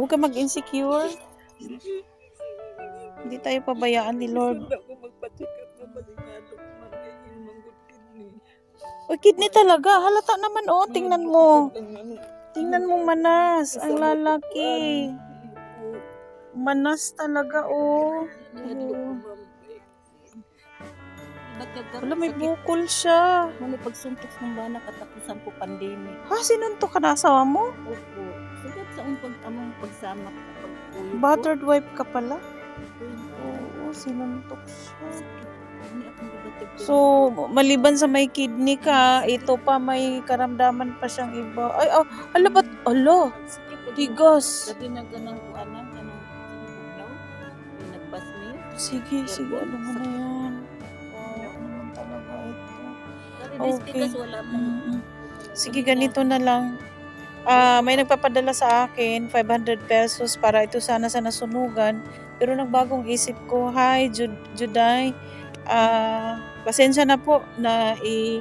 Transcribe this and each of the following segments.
Huwag ka mag-insecure. Hindi tayo pabayaan ni Lord. Hindi ako magpatikap na maligado ko mag-iin ng good kidney. Kidney talaga. Halata naman, oh. Tingnan mo. Tingnan mo, manas. Ang lalaki. Manas talaga, oh. Wala, may bukol siya. Muna pagsuntok ng bana katapusan po pandemic. Ha, sinuntok ka na asawa mo? Opo. Sa umpag among pagsama ko pagpuyo ko. Battered wife ka pala? Oo. Oo, sinuntok siya. So, maliban sa may kidney ka, ito pa may karamdaman pa siyang iba. Ay, oh, ala ba't, ala, tigas. Dati na ganang kuanan, kanang sinubuglaw. Yung nagbas niya. Sige, sige, alam mo na yan. Wow, naman talaga ito. Okay. Sige, ganito na lang. Ah, may nagpapadala sa akin 500 pesos para ito sana sa nasunugan. Pero nagbagong isip ko, hi Jud Juday. Ah, pasensya na po na i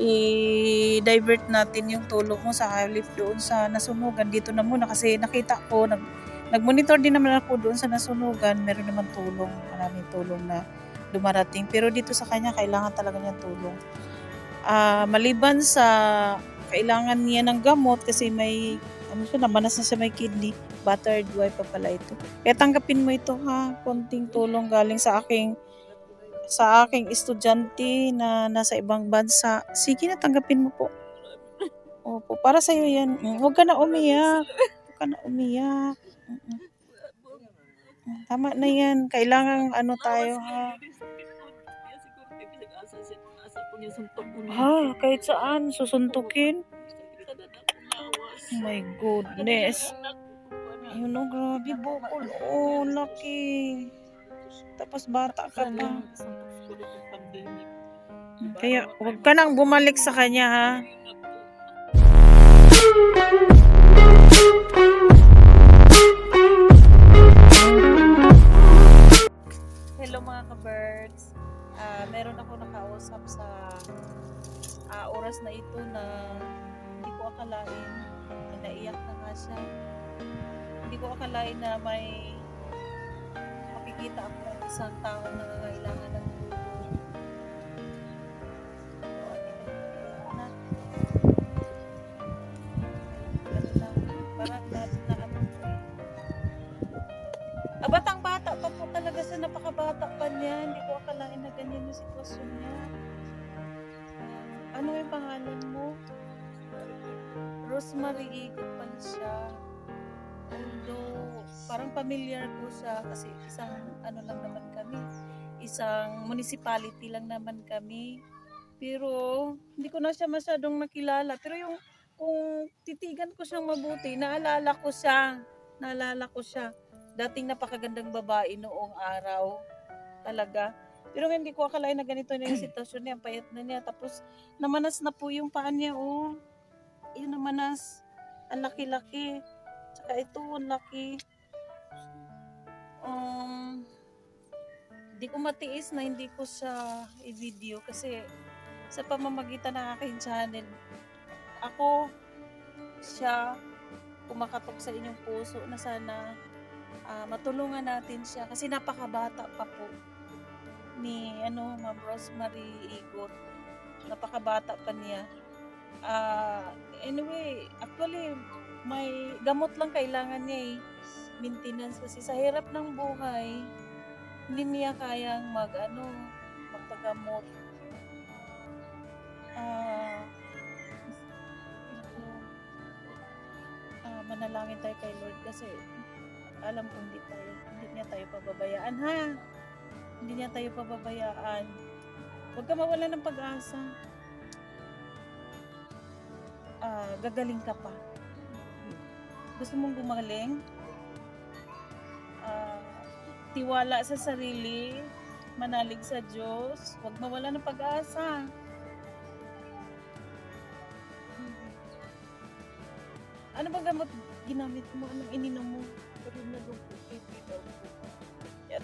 i-divert natin yung tulong mo sa halip doon sa nasunugan dito na muna kasi nakita ko nag nag-monitor din naman ako doon sa nasunugan meron naman tulong maraming tulong na dumarating pero dito sa kanya kailangan talaga niya tulong ah maliban sa kailangan niya ng gamot kasi may ano siya, namanas na siya may kidney. Battered wife pa pala ito. Kaya tanggapin mo ito ha. Konting tulong galing sa aking sa aking estudyante na nasa ibang bansa. Sige na, tanggapin mo po. Opo, para sa'yo yan. Mm, Huwag ka na umiyak. Huwag ka na umiyak. Mm-mm. Mm, Tama na yan. Kailangan ano tayo ha. Ha, kahit saan, susuntukin. Oh my goodness. Yun oh, grabe bukol. Oh, laki. Tapos bata ka pa. Kaya huwag ka nang bumalik sa kanya ha. Akalain na ganyan yung sitwasyon niya. Ano yung pangalan mo? Rosemary Igot pala siya. Although, parang familiar ko siya kasi isang ano lang naman kami. Isang municipality lang naman kami. Pero, hindi ko na siya masyadong nakilala. Pero yung, kung titigan ko siyang mabuti, naalala ko siya. Naalala ko siya. Dating napakagandang babae noong araw. Talaga. Pero hindi ko akalain na ganito na yung sitwasyon niya. Ang payat na niya. Tapos, namanas na po yung paa niya, oh. Yun namanas. Ang laki-laki. Tsaka ito, ang laki. Um, hindi ko matiis na hindi ko siya i-video kasi sa pamamagitan ng aking channel, ako, siya, kumakatok sa inyong puso na sana ah, matulungan natin siya kasi napakabata pa po ni ano Ma'am Rosemary Igot. Napakabata pa niya. Ah, anyway, actually may gamot lang kailangan niya eh. Maintenance kasi sa hirap ng buhay, hindi niya kayang mag ano, magpagamot. Ah, ah, manalangin tayo kay Lord kasi alam kong hindi tayo, hindi niya tayo pababayaan ha. Hindi niya tayo pababayaan. Huwag ka mawala ng pag-asa. Ah, gagaling ka pa. Gusto mong gumaling? Ah, tiwala sa sarili, manalig sa Diyos, huwag mawala ng pag-asa. Ano ba gamot ginamit mo? Anong ininom mo? Pero na doon po, pipi daw po.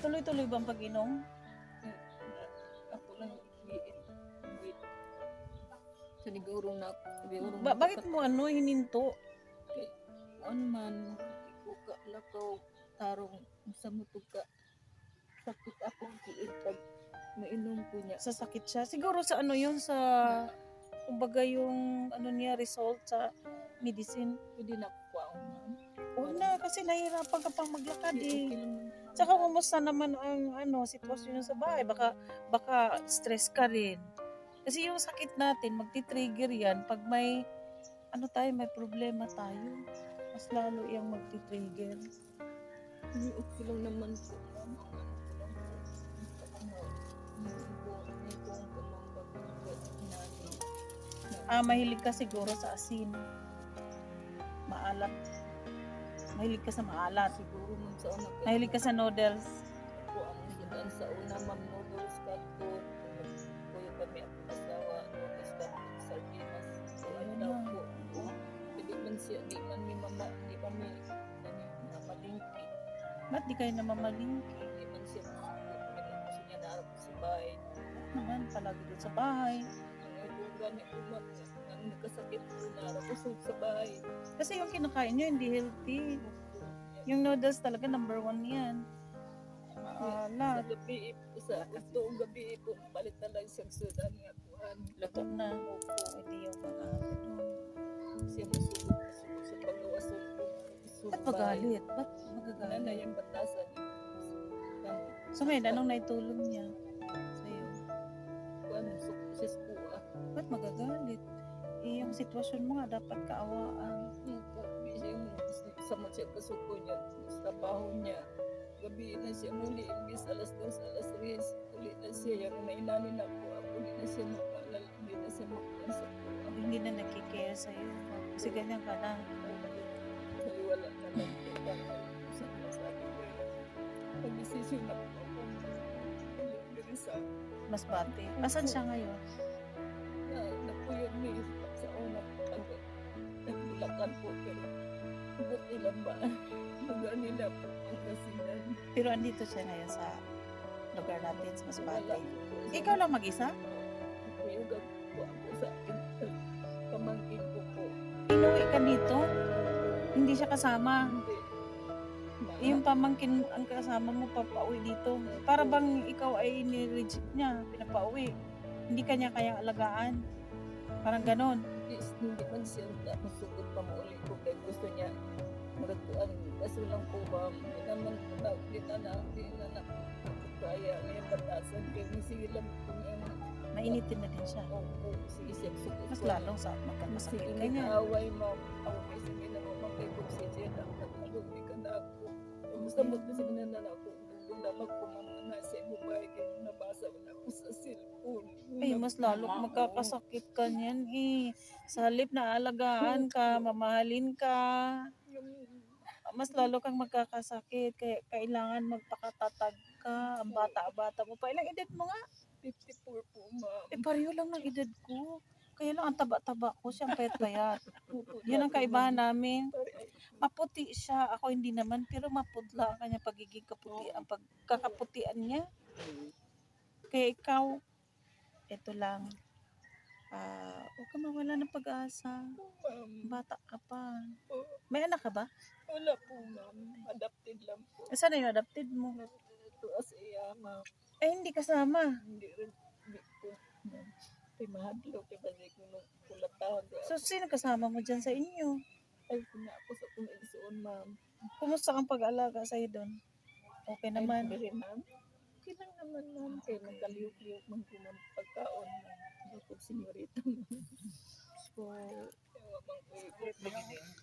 Tuloy-tuloy bang pag-inom? Ako lang. Wait. Siniguro na ako. Ba- bakit mo ano hininto? Ano man, buka lakaw tarong sa mutuka. Sakit akong kiit pag mainom ko niya. Sa sakit siya. Siguro sa ano yun, sa kumbaga yung ano niya, result sa medicine. Pwede na ko kwaon ma'am. Oo na, kasi nahihirapan ka pang maglakad Okay eh. ma'am. Tsaka kumusta naman ang ano, sitwasyon sa bahay? Baka, baka stress ka rin. Kasi yung sakit natin, magti-trigger yan pag may, ano tayo, may problema tayo. Mas lalo yung magti-trigger. Hindi, okay lang naman po. Ah, mahilig ka siguro sa asin. Maalat. Mahilig ka sa maalat. Siguro ma'am sa una. Mahilig ka sa noodles. po ang sinan sa una ma'am noodles cat food. Kuya kami ako asawa. Noodles cat food sardinas. So ano daw po. Hindi man siya, di man mi mama, di man ano, na malingki. Ba't di kayo namamalingki? Di man siya masugot. Ganun gusto niya na arap sa bahay. Naman, palagi doon sa bahay. Ang kung gani ko ma'am, ang nagkasakit ko na ko sa bahay. Kasi yung kinakain nyo, hindi healthy. Yung noodles talaga, number one yan. Sa Maalat. gabi, po, sa itong gabi po, palit na lang siyang sudan nga kuhan. Luto na. Opo, hindi yung mga ano. Siya masugod, masugod sa pagawa sa Ba't magalit? Ba't Ano na magagalit? yung batasan? So ngayon, anong naitulong niya sa'yo? kuhan, sukses po ah. Ba't magagalit? Eh, yung sitwasyon mo nga, dapat kaawaan. Yung po, busy yung sa siya kasuko niya, sa trabaho niya. Gabi na siya muli, imbis alas dos, alas tres, uli na siya, yung nainani na po ako, hindi na siya mapalal, hindi na siya mapunan sa po. Hindi na nagkikare sa'yo. Kasi ganyan ka na. Kaya wala na lang. Pag-desisyon na po ako, Mas bati. Asan siya ngayon? na pag nagbulakan po pero buti lang ba magani na po ang kasinan Pero andito siya ngayon sa lugar natin sa Masbate. Ikaw lang mag-isa? kuyugan po ako sa akin pamangkin ko po Inuwi ka dito? Hindi siya kasama. hindi Yung pamangkin ang kasama mo papauwi dito. Para bang ikaw ay ni-reject niya, pinapauwi. Hindi kanya kaya alagaan. Parang ganon. Hindi, hindi man siya masugod pa mauli ko kaya gusto niya magatuan kaso lang po ba hindi naman na hindi na na hindi na na kaya ngayon batasan kaya sige lang po niya Mainitin na din siya. Opo, sige siya sugot Mas ko. lalong sa Sige, magkakasakit ka niya. ka away, ma'am. Ako may sige na ma'am, kay kung si Jen, ang nagkalumi ka na ako. Basta mo kasi minanan ako. Kung damag ko man na sa imo ba, kaya nabasa na ako sa cellphone. Ay, mas lalong magkakasakit ka niyan eh. Sa halip na alagaan ka, mamahalin ka, mas lalo kang magkakasakit. Kaya kailangan magpakatatag ka. Ang bata-bata mo pa. Ilang edad mo nga? 54 po, ma'am. Eh, pareho lang ng edad ko. Kaya lang ang taba-taba ko siya, ang payat-payat. Yun ang kaibahan namin. Maputi siya. Ako hindi naman, pero maputla ang kanya pagiging kaputi, ang pagkakaputian niya. Kaya ikaw, ito lang. Ah, huwag ka mawala ng pag-asa. Ma'am, Bata ka pa. May anak ka ba? wala po, ma'am. Adapted lang po. Eh, Saan na yung adopted mo? Ito as iya, ma'am. Eh, hindi kasama. Hindi rin, hindi po. Kay mahadlo, kay balik nung kulataon. So, sino kasama mo dyan sa inyo? Ay, kuna ako sa kung igsoon, ma'am. Kumusta ang pag-alaga sa'yo doon? Okay naman. Ay, ma'am. Okay lang naman, ma'am. Kaya nagkaliyok-liyok man ko man pagkaon. Bakit senyorita. So,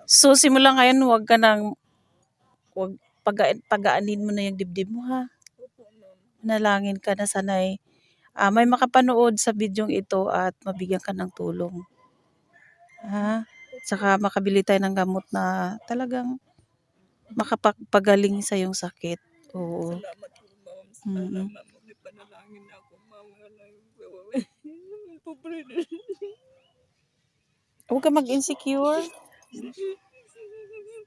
So, simula ngayon, huwag ka nang, huwag paga, pagaanin mo na yung dibdib mo, ha? Nalangin ka na sanay. Ah, may makapanood sa bidyong ito at mabigyan ka ng tulong. Ha? Saka makabili tayo ng gamot na talagang makapagpagaling sa yung sakit. Oo. Salamat po, ma'am. Mm. Panalangin ako, ma'am. Huwag ka mag-insecure.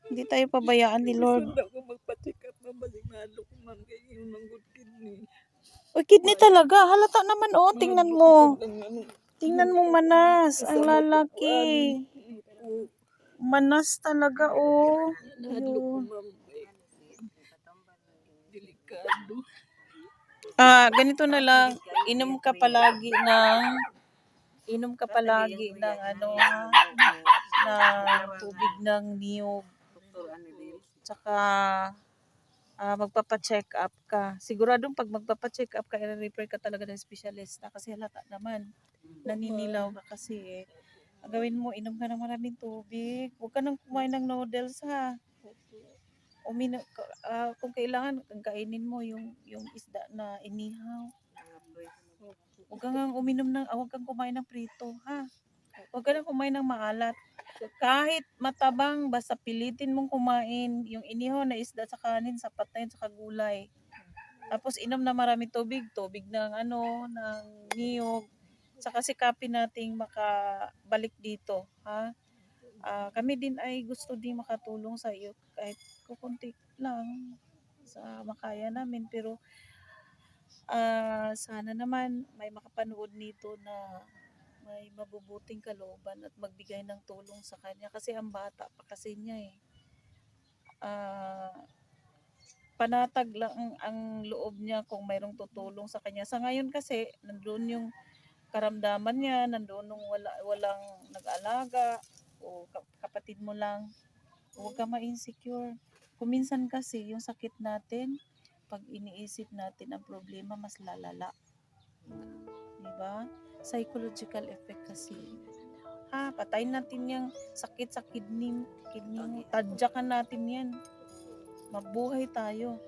Hindi tayo pabayaan ni Lord. Gusto ko magpa-check up, ma'am. Balik mahalo ko, ma'am. Kaya yung mang good kidney. O, kidney talaga. Halata naman, oh. Tingnan mo. Tingnan mo manas. Ang lalaki. Manas talaga, oh. Ayun. Ah, ganito na lang. Inom ka palagi ng inom ka palagi ng ano ng tubig ng niyog. Tsaka ah, magpapa-check up ka. Siguradong pag magpapa-check up ka, i-refer ka talaga ng specialista kasi halata naman. Naninilaw ka kasi eh. Ang gawin mo, inom ka ng maraming tubig. Huwag ka nang kumain ng noodles ha. Umino, ah, kung kailangan, kainin mo yung, yung isda na inihaw. Huwag kang uminom ng, ah, huwag kang kumain ng prito, ha? Huwag ka nang kumain ng maalat. Kahit matabang, basta pilitin mong kumain yung inihaw na isda sa kanin, sa patayin, sa gulay. Tapos inom na marami tubig, tubig ng ano, ng niyog. Saka sikapin nating makabalik dito, ha? Ah, kami din ay gusto din makatulong sa iyo kahit kukunti lang sa makaya namin pero ah sana naman may makapanood nito na may mabubuting kalooban at magbigay ng tulong sa kanya kasi ang bata pa kasi niya eh. Ah, panatag lang ang, loob niya kung mayroong tutulong sa kanya. Sa ngayon kasi nandoon yung karamdaman niya, nandoon nung wala, walang nag-alaga o ka- kapatid mo lang. Huwag ka ma-insecure. Kuminsan kasi yung sakit natin, pag iniisip natin ang problema, mas lalala. Diba? Psychological effect kasi. Ha, patayin natin yung sakit sa kidney, kidney. Tadyakan natin yan. Mabuhay tayo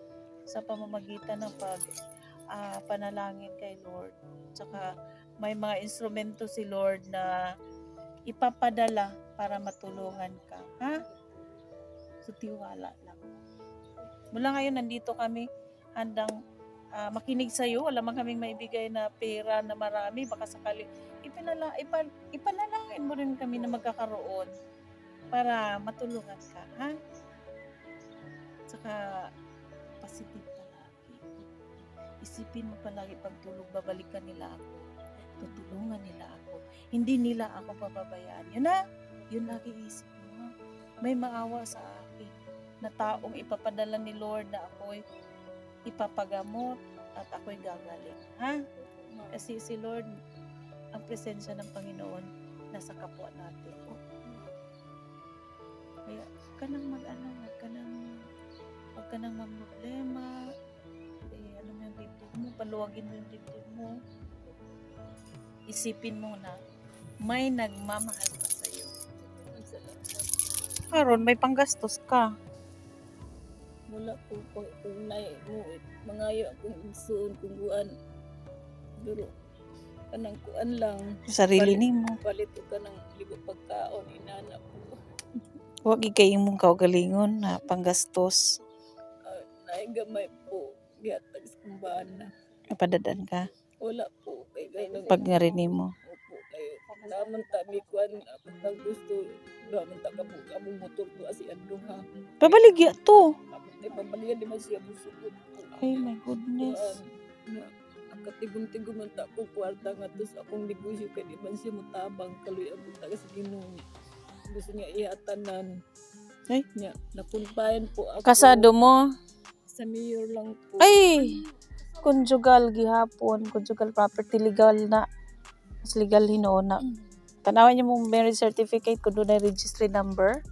sa pamamagitan ng pag ah, panalangin kay Lord. Tsaka may mga instrumento si Lord na ipapadala para matulungan ka. Ha? So, tiwala lang. Mula ngayon, nandito kami handang ah, makinig sa iyo. Wala man kaming maibigay na pera na marami. Baka sakali, ipinala, ipa, ipanalangin mo rin kami na magkakaroon para matulungan ka. Ha? Saka, positive palagi. Isipin mo palagi pagtulog, babalikan nila ako. Tutulungan nila ako. Hindi nila ako pababayaan. Yun na, yun lagi isip mo. May maawa sa akin na taong ipapadala ni Lord na ako'y ipapagamot at ako'y gagaling. Ha? Kasi si Lord, ang presensya ng Panginoon nasa kapwa natin. Kaya, huwag ka nang mag-ano, huwag ka nang, huwag ka nang problema. Eh, ano mo yung dibdib mo, paluwagin mo yung dibdib mo. Isipin mo na, may nagmamahal pa sa'yo. Karon may panggastos ka. Wala po po kung nai mo eh, mangayo akong igsoon kung kuan. Pero kanang kuan lang Sarili Palit- nimo. palit ko kanang libo pagkaon inana po. Huwag ikay imong kaugalingon na panggastos. Uh, naigamay po gihatag sa kumbana. Napadadan ka. Wala po kay kay nang Pag nga rin nimo. Opo kay naman ta mi kuan ako gusto naman ta kamo kamo motor ko asi andong ha. Pabaligya to. Ako tay pabalian di man siya busukot po. Ay my goodness. Na man ta ko kwarta nga tos akong negosyo kay di man siya mutabang kaloy ang punta sa Ginoo. Gusto niya ihatanan. Ay. Nya napuntayan po ako. Kasado mo. sa mayor lang po. Ay! Conjugal gihapon. Conjugal property legal na. Mas legal hinoona. Tanawan niyo mong marriage certificate kung doon registry number.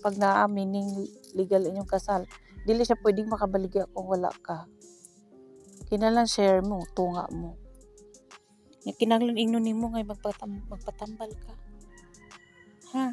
Pag naa meaning legal inyong kasal dili siya pwedeng makabaligya kung wala ka. Kinahanglan share mo tunga mo. Kinahanglan ingnon nimo nga magpatam, magpatambal ka. Ha?